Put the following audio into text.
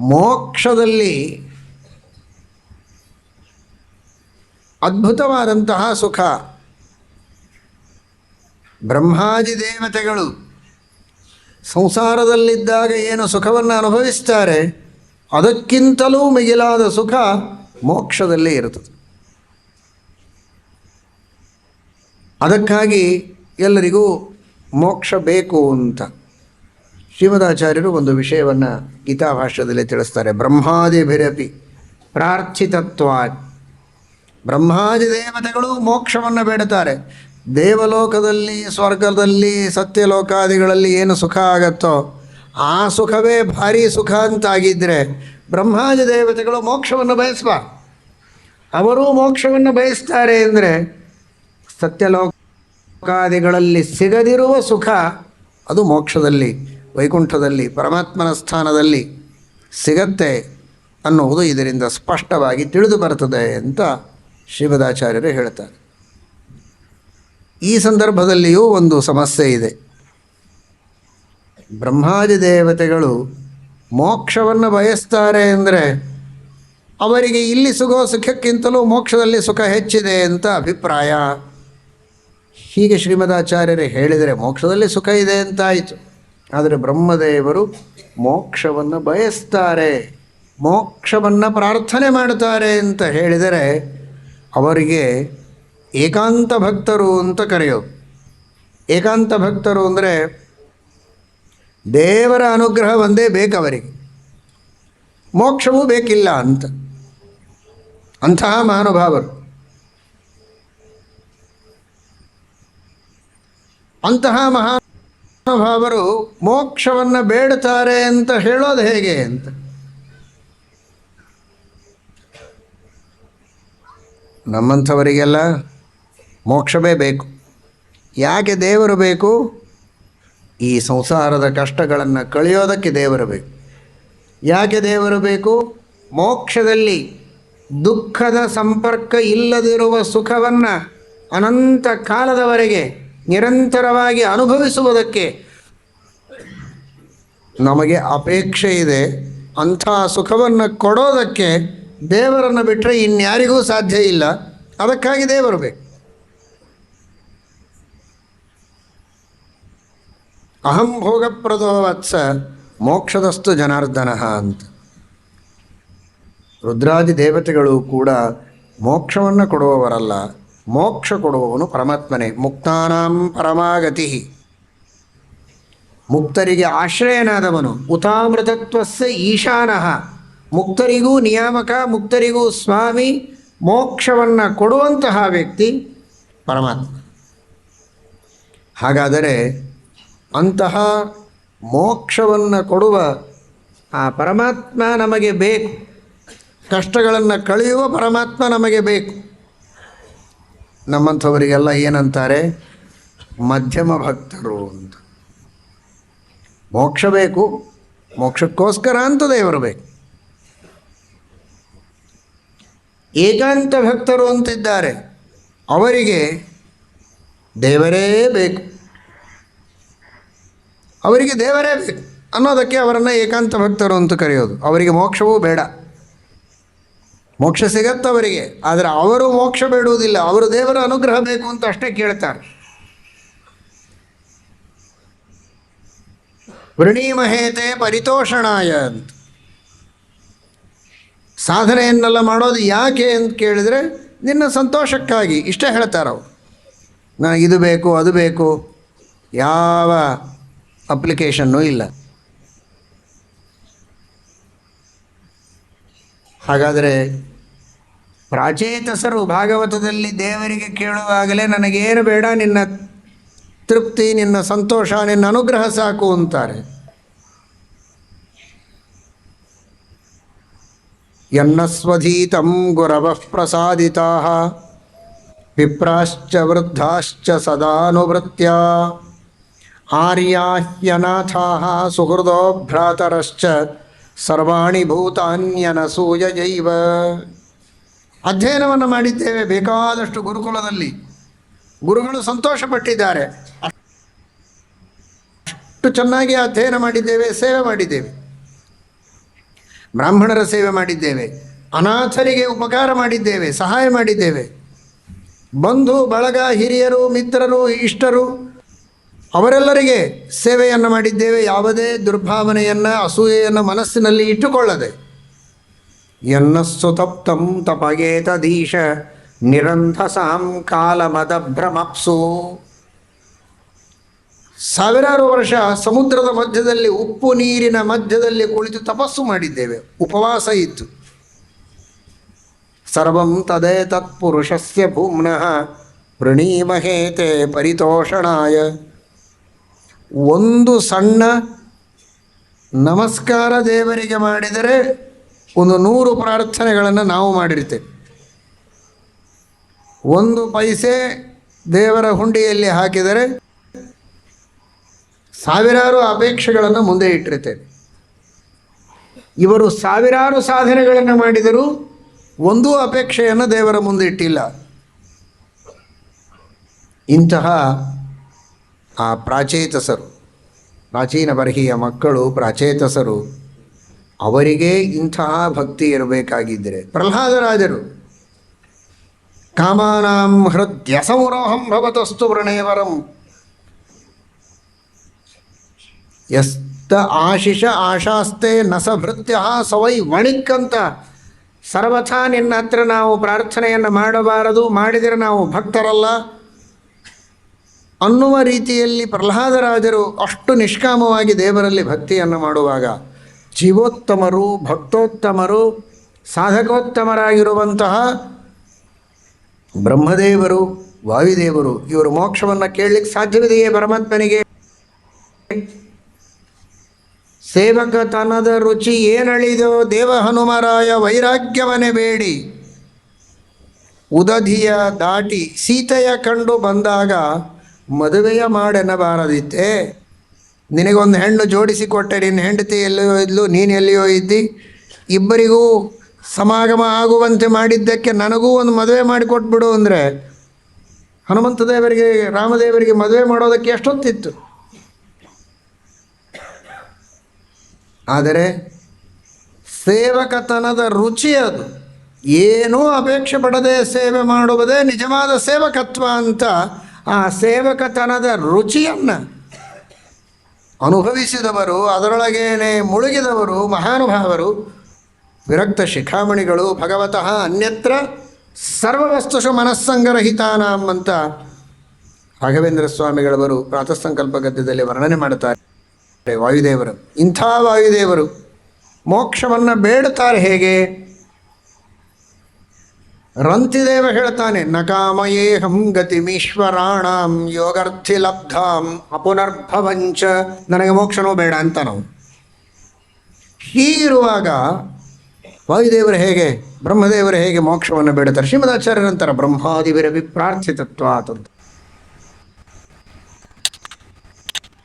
ಮೋಕ್ಷದಲ್ಲಿ ಅದ್ಭುತವಾದಂತಹ ಸುಖ. ಬ್ರಹ್ಮಾದಿ ದೇವತೆಗಳು ಸಂಸಾರದಲ್ಲಿದ್ದಾಗ ಏನು ಸುಖವನ್ನು ಅನುಭವಿಸ್ತಾರೆ, ಅದಕ್ಕಿಂತಲೂ ಮಿಗಿಲಾದ ಸುಖ ಮೋಕ್ಷದಲ್ಲಿ ಇರುತ್ತದೆ. ಅದಕ್ಕಾಗಿ ಎಲ್ಲರಿಗೂ ಮೋಕ್ಷ ಬೇಕು ಅಂತ. ಶ್ರೀಮದಾಚಾರ್ಯರು ಒಂದು ವಿಷಯವನ್ನು ಗೀತಾಭಾಷ್ಯದಲ್ಲಿ ತಿಳಿಸ್ತಾರೆ. ಬ್ರಹ್ಮಾದಿಭಿರಪಿ ಪ್ರಾರ್ಥಿತತ್ವ ಬ್ರಹ್ಮಾದಿ ದೇವತೆಗಳು ಮೋಕ್ಷವನ್ನು ಬೇಡುತ್ತಾರೆ. ದೇವಲೋಕದಲ್ಲಿ, ಸ್ವರ್ಗದಲ್ಲಿ, ಸತ್ಯಲೋಕಾದಿಗಳಲ್ಲಿ ಏನು ಸುಖ ಆಗತ್ತೋ ಆ ಸುಖವೇ ಭಾರಿ ಸುಖ ಅಂತಾಗಿದ್ದರೆ ಬ್ರಹ್ಮಾದಿ ದೇವತೆಗಳು ಮೋಕ್ಷವನ್ನು ಬಯಸುವ ಅವರೂ ಮೋಕ್ಷವನ್ನು ಬಯಸ್ತಾರೆ ಅಂದರೆ ಸತ್ಯಲೋಕಾದಿಗಳಲ್ಲಿ ಸಿಗದಿರುವ ಸುಖ ಅದು ಮೋಕ್ಷದಲ್ಲಿ ವೈಕುಂಠದಲ್ಲಿ, ಪರಮಾತ್ಮನ ಸ್ಥಾನದಲ್ಲಿ ಸಿಗತ್ತೆ ಅನ್ನುವುದು ಇದರಿಂದ ಸ್ಪಷ್ಟವಾಗಿ ತಿಳಿದು ಬರ್ತದೆ ಅಂತ ಶ್ರೀಮದಾಚಾರ್ಯರು ಹೇಳ್ತಾರೆ. ಈ ಸಂದರ್ಭದಲ್ಲಿಯೂ ಒಂದು ಸಮಸ್ಯೆ ಇದೆ. ಬ್ರಹ್ಮಾದಿ ದೇವತೆಗಳು ಮೋಕ್ಷವನ್ನು ಬಯಸ್ತಾರೆ ಅಂದರೆ ಅವರಿಗೆ ಇಲ್ಲಿ ಸುಖೋ ಸುಖಕ್ಕಿಂತಲೂ ಮೋಕ್ಷದಲ್ಲಿ ಸುಖ ಹೆಚ್ಚಿದೆ ಅಂತ ಅಭಿಪ್ರಾಯ. ಹೀಗೆ ಶ್ರೀಮದಾಚಾರ್ಯರು ಹೇಳಿದರೆ ಮೋಕ್ಷದಲ್ಲಿ ಸುಖ ಇದೆ ಅಂತಾಯಿತು. ಆದರೆ ಬ್ರಹ್ಮದೇವರು ಮೋಕ್ಷವನ್ನು ಬಯಸ್ತಾರೆ, ಮೋಕ್ಷವನ್ನು ಪ್ರಾರ್ಥನೆ ಮಾಡ್ತಾರೆ ಅಂತ ಹೇಳಿದರೆ ಅವರಿಗೆ ಏಕಾಂತ ಭಕ್ತರು ಅಂತ ಕರೆಯೋ ಏಕಾಂತ ಭಕ್ತರು ಅಂದರೆ ದೇವರ ಅನುಗ್ರಹ ಒಂದೇ ಬೇಕವರಿಗೆ ಮೋಕ್ಷವೂ ಬೇಕಿಲ್ಲ ಅಂತ. ಅಂತಹ ಮಹಾನುಭಾವರು. ಅಂತಹ ಮಹಾನುಭಾವರು ಮೋಕ್ಷವನ್ನು ಬೇಡುತ್ತಾರೆ ಅಂತ ಹೇಳೋದು ಹೇಗೆ ಅಂತ? ನಮ್ಮಂಥವರಿಗೆಲ್ಲ ಮೋಕ್ಷವೇ ಬೇಕು. ಯಾಕೆ ದೇವರು ಬೇಕು? ಈ ಸಂಸಾರದ ಕಷ್ಟಗಳನ್ನು ಕಳೆಯೋದಕ್ಕೆ ದೇವರು ಬೇಕು. ಯಾಕೆ ದೇವರು ಬೇಕು? ಮೋಕ್ಷದಲ್ಲಿ ದುಃಖದ ಸಂಪರ್ಕ ಇಲ್ಲದಿರುವ ಸುಖವನ್ನು ಅನಂತ ಕಾಲದವರೆಗೆ ನಿರಂತರವಾಗಿ ಅನುಭವಿಸುವುದಕ್ಕೆ ನಮಗೆ ಅಪೇಕ್ಷೆ ಇದೆ. ಅಂಥ ಸುಖವನ್ನು ಕೊಡೋದಕ್ಕೆ ದೇವರನ್ನು ಬಿಟ್ಟರೆ ಇನ್ಯಾರಿಗೂ ಸಾಧ್ಯ ಇಲ್ಲ. ಅದಕ್ಕಾಗಿ ದೇವರು ಬೇಕು. ಅಹಂ ಭೋಗಪ್ರದೋ ವತ್ಸ ಮೋಕ್ಷದಸ್ತು ಜನಾರ್ದನ ಅಂತ. ರುದ್ರಾದಿ ದೇವತೆಗಳು ಕೂಡ ಮೋಕ್ಷವನ್ನು ಕೊಡುವವರಲ್ಲ. ಮೋಕ್ಷ ಕೊಡುವವನು ಪರಮಾತ್ಮನೇ. ಮುಕ್ತಾನಾಂ ಪರಮಾಗತಿ. ಮುಕ್ತರಿಗೆ ಆಶ್ರಯನಾದವನು. ಉತಾಮೃತತ್ವಸ್ಸ ಈಶಾನಃ. ಮುಕ್ತರಿಗೂ ನಿಯಾಮಕ, ಮುಕ್ತರಿಗೂ ಸ್ವಾಮಿ, ಮೋಕ್ಷವನ್ನು ಕೊಡುವಂತಹ ವ್ಯಕ್ತಿ ಪರಮಾತ್ಮ. ಹಾಗಾದರೆ ಅಂತಹ ಮೋಕ್ಷವನ್ನು ಕೊಡುವ ಆ ಪರಮಾತ್ಮ ನಮಗೆ ಬೇಕು. ಕಷ್ಟಗಳನ್ನು ಕಳೆಯುವ ಪರಮಾತ್ಮ ನಮಗೆ ಬೇಕು. ನಮ್ಮಂಥವರಿಗೆಲ್ಲ ಏನಂತಾರೆ? ಮಧ್ಯಮ ಭಕ್ತರು ಅಂತ. ಮೋಕ್ಷ ಬೇಕು, ಮೋಕ್ಷಕ್ಕೋಸ್ಕರ ಅಂತ ದೇವರು ಬೇಕು. ಏಕಾಂತ ಭಕ್ತರು ಅಂತಿದ್ದಾರೆ. ಅವರಿಗೆ ದೇವರೇ ಬೇಕು. ಅವರಿಗೆ ದೇವರೇ ಬೇಕು ಅನ್ನೋದಕ್ಕೆ ಅವರನ್ನು ಏಕಾಂತ ಭಕ್ತರು ಅಂತ ಕರೆಯೋದು. ಅವರಿಗೆ ಮೋಕ್ಷವೂ ಬೇಡ. ಮೋಕ್ಷ ಸಿಗತ್ತೆ ಅವರಿಗೆ ಆದರೆ ಅವರು ಮೋಕ್ಷ ಬೇಡುವುದಿಲ್ಲ, ಅವರು ದೇವರ ಅನುಗ್ರಹ ಬೇಕು ಅಂತ ಅಷ್ಟೇ ಕೇಳ್ತಾರೆ. ವೃಣೀಮಹೇತೆ ಪರಿತೋಷಣಾಯ ಅಂತ. ಸಾಧನೆಯನ್ನೆಲ್ಲ ಮಾಡೋದು ಯಾಕೆ ಅಂತ ಕೇಳಿದರೆ, ನಿನ್ನ ಸಂತೋಷಕ್ಕಾಗಿ, ಇಷ್ಟೇ ಹೇಳ್ತಾರೆ ಅವರು. ನನಗೆ ಇದು ಬೇಕು, ಅದು ಬೇಕು, ಯಾವ ಅಪ್ಲಿಕೇಶನ್ನೂ ಇಲ್ಲ. ಹಾಗಾದರೆ ಪ್ರಾಚೇತಸರು ಭಾಗವತದಲ್ಲಿ ದೇವರಿಗೆ ಕೇಳುವಾಗಲೇ ನನಗೇನು ಬೇಡ, ನಿನ್ನ ತೃಪ್ತಿ, ನಿನ್ನ ಸಂತೋಷ, ನಿನ್ನ ಅನುಗ್ರಹ ಸಾಕು ಅಂತಾರೆ. ಯನ್ನಸ್ವಧೀತಂ ಗುರವಃ ಪ್ರಸಾದಿತಾ ವಿಪ್ರಾಶ್ಚ ವೃದ್ಧಾಶ್ಚ ಸದಾನುವೃತ್ಯ ಆರ್ಯಾಹ್ಯನಾಥಾ ಸುಹೃದೋ ಭ್ರಾತರಶ್ಚ ಸರ್ವಾಣಿ ಭೂತಾನ್ಯನಸೂಯೈವ ಅಧ್ಯಯನವನ್ನು ಮಾಡಿದ್ದೇವೆ. ಬೇಕಾದಷ್ಟು ಗುರುಕುಲದಲ್ಲಿ ಗುರುಗಳು ಸಂತೋಷಪಟ್ಟಿದ್ದಾರೆ. ಅಷ್ಟು ಚೆನ್ನಾಗಿ ಅಧ್ಯಯನ ಮಾಡಿದ್ದೇವೆ, ಸೇವೆ ಮಾಡಿದ್ದೇವೆ. ಬ್ರಾಹ್ಮಣರ ಸೇವೆ ಮಾಡಿದ್ದೇವೆ. ಅನಾಥರಿಗೆ ಉಪಕಾರ ಮಾಡಿದ್ದೇವೆ, ಸಹಾಯ ಮಾಡಿದ್ದೇವೆ. ಬಂಧು, ಬಳಗ, ಹಿರಿಯರು, ಮಿತ್ರರು, ಇಷ್ಟರು, ಅವರೆಲ್ಲರಿಗೆ ಸೇವೆಯನ್ನು ಮಾಡಿದ್ದೇವೆ. ಯಾವುದೇ ದುರ್ಭಾವನೆಯನ್ನು, ಅಸೂಯೆಯನ್ನು ಮನಸ್ಸಿನಲ್ಲಿ ಇಟ್ಟುಕೊಳ್ಳದೆ. ಎನ್ನಸ್ಸು ತಪ್ತಂ ತಪಗೇತದೀಶ ನಿರಂಧಸಾಂ ಕಾಲಮದಭ್ರಮಪ್ಸು. ಸಾವಿರಾರು ವರ್ಷ ಸಮುದ್ರದ ಮಧ್ಯದಲ್ಲಿ, ಉಪ್ಪು ನೀರಿನ ಮಧ್ಯದಲ್ಲಿ ಕುಳಿತು ತಪಸ್ಸು ಮಾಡಿದ್ದೇವೆ. ಉಪವಾಸ ಇತ್ತು. ಸರ್ವಂ ತದೇ ತತ್ಪುರುಷಸ್ಯ ಭೂಮ್ನಃ ವೃಣೀಮಹೇತೆ ಪರಿತೋಷಣಾಯ. ಒಂದು ಸಣ್ಣ ನಮಸ್ಕಾರ ದೇವರಿಗೆ ಮಾಡಿದರೆ ಒಂದು ನೂರು ಪ್ರಾರ್ಥನೆಗಳನ್ನು ನಾವು ಮಾಡಿರ್ತೇವೆ. ಒಂದು ಪೈಸೆ ದೇವರ ಹುಂಡಿಯಲ್ಲಿ ಹಾಕಿದರೆ ಸಾವಿರಾರು ಅಪೇಕ್ಷೆಗಳನ್ನು ಮುಂದೆ ಇಟ್ಟಿರ್ತೇವೆ. ಇವರು ಸಾವಿರಾರು ಸಾಧನೆಗಳನ್ನು ಮಾಡಿದರೂ ಒಂದೂ ಅಪೇಕ್ಷೆಯನ್ನು ದೇವರ ಮುಂದೆ ಇಟ್ಟಿಲ್ಲ. ಇಂತಹ ಆ ಪ್ರಾಚೇತಸರು, ಪ್ರಾಚೀನ ಬರಹಿಯ ಮಕ್ಕಳು, ಪ್ರಾಚೇತಸರು ಅವರಿಗೆ ಇಂತಹ ಭಕ್ತಿ ಇರಬೇಕಾಗಿದ್ದರೆ ಪ್ರಹ್ಲಾದರಾಜರು, ಕಾಮಾನಾಂ ಹೃದ್ಯಸೌರೋಹಂ ಭವತಸ್ತು ವೃಣೇವರಂ. ಎಸ್ತ ಆಶಿಷ ಆಶಾಸ್ತೆ ನಸಭೃತ್ಯ ಸವೈ ವಣಿಕ್ ಅಂತ ಸರ್ವಥಾ ನಿನ್ನ ಹತ್ರ ನಾವು ಪ್ರಾರ್ಥನೆಯನ್ನು ಮಾಡಬಾರದು, ಮಾಡಿದರೆ ನಾವು ಭಕ್ತರಲ್ಲ. ಅನ್ನುವ ರೀತಿಯಲ್ಲಿ ಪ್ರಹ್ಲಾದರಾಜರು ಅಷ್ಟು ನಿಷ್ಕಾಮವಾಗಿ ದೇವರಲ್ಲಿ ಭಕ್ತಿಯನ್ನು ಮಾಡುವಾಗ ಜೀವೋತ್ತಮರು, ಭಕ್ತೋತ್ತಮರು, ಸಾಧಕೋತ್ತಮರಾಗಿರುವಂತಹ ಬ್ರಹ್ಮದೇವರು, ವಾಯುದೇವರು, ಇವರು ಮೋಕ್ಷವನ್ನು ಕೇಳಲಿಕ್ಕೆ ಸಾಧ್ಯವಿದೆಯೇ ಪರಮಾತ್ಮನಿಗೆ? ಸೇವಕತನದ ರುಚಿ ಏನಳಿದೋ ದೇವ ಹನುಮರಾಯ ವೈರಾಗ್ಯವನೇ ಬೇಡಿ. ಉದಧಿಯ ದಾಟಿ ಸೀತೆಯ ಕಂಡು ಬಂದಾಗ ಮದುವೆಯ ಮಾಡೆನ್ನಬಾರದಿತ್ತೆ? ನಿನಗೊಂದು ಹೆಣ್ಣು ಜೋಡಿಸಿ ಕೊಟ್ಟೆ ನಿನ್ನ ಹೆಂಡತಿ ಎಲ್ಲಿಯೋ ಇದ್ಲು ನೀನು ಎಲ್ಲಿಯೋ ಇದ್ದಿ. ಇಬ್ಬರಿಗೂ ಸಮಾಗಮ ಆಗುವಂತೆ ಮಾಡಿದ್ದಕ್ಕೆ ನನಗೂ ಒಂದು ಮದುವೆ ಮಾಡಿಕೊಟ್ಬಿಡು ಅಂದರೆ ಹನುಮಂತ ದೇವರಿಗೆ, ರಾಮದೇವರಿಗೆ ಮದುವೆ ಮಾಡೋದಕ್ಕೆ ಎಷ್ಟೊತ್ತಿತ್ತು? ಆದರೆ ಸೇವಕತನದ ರುಚಿ ಅದು. ಏನೂ ಅಪೇಕ್ಷೆ ಪಡದೆ ಸೇವೆ ಮಾಡುವುದೇ ನಿಜವಾದ ಸೇವಕತ್ವ ಅಂತ ಆ ಸೇವಕತನದ ರುಚಿಯನ್ನು ಅನುಭವಿಸಿದವರು, ಅದರೊಳಗೇನೆ ಮುಳುಗಿದವರು, ಮಹಾನುಭಾವರು, ವಿರಕ್ತ ಶಿಖಾಮಣಿಗಳು, ಭಗವತಃ ಅನ್ಯತ್ರ ಸರ್ವವಸ್ತುಷು ಮನಸ್ಸಂಗರಹಿತಾನಾಂ ಅಂತ ರಾಘವೇಂದ್ರ ಸ್ವಾಮಿಗಳವರು ಪ್ರಾತಃಸಂಕಲ್ಪ ಗದ್ಯದಲ್ಲಿ ವರ್ಣನೆ ಮಾಡುತ್ತಾರೆ. ವಾಯುದೇವರು, ಇಂಥ ವಾಯುದೇವರು, ಮೋಕ್ಷವನ್ನು ಬೇಡುತ್ತಾರೆ ಹೇಗೆ? ರಂತಿದೇವ ಹೇಳ್ತಾನೆ, ನಕಾಮಯೇಹಂ ಗತಿಮೀಶ್ವರಾಣಾಂ ಯೋಗರ್ಥಿ ಲಬ್ಧಾಂ ಅಪುನರ್ಭವಂಚ. ನನಗೆ ಮೋಕ್ಷನೂ ಬೇಡ ಅಂತ ನಾವು. ಹೀಗಿರುವಾಗ ವಾಯುದೇವರು ಹೇಗೆ, ಬ್ರಹ್ಮದೇವರು ಹೇಗೆ ಮೋಕ್ಷವನ್ನು ಬೇಡುತ್ತಾರೆ? ಶ್ರೀಮದಾಚಾರ್ಯರಂತರ ಬ್ರಹ್ಮಾದಿವಿರವಿ ಪ್ರಾರ್ಥಿತತ್ವ ಅಂತ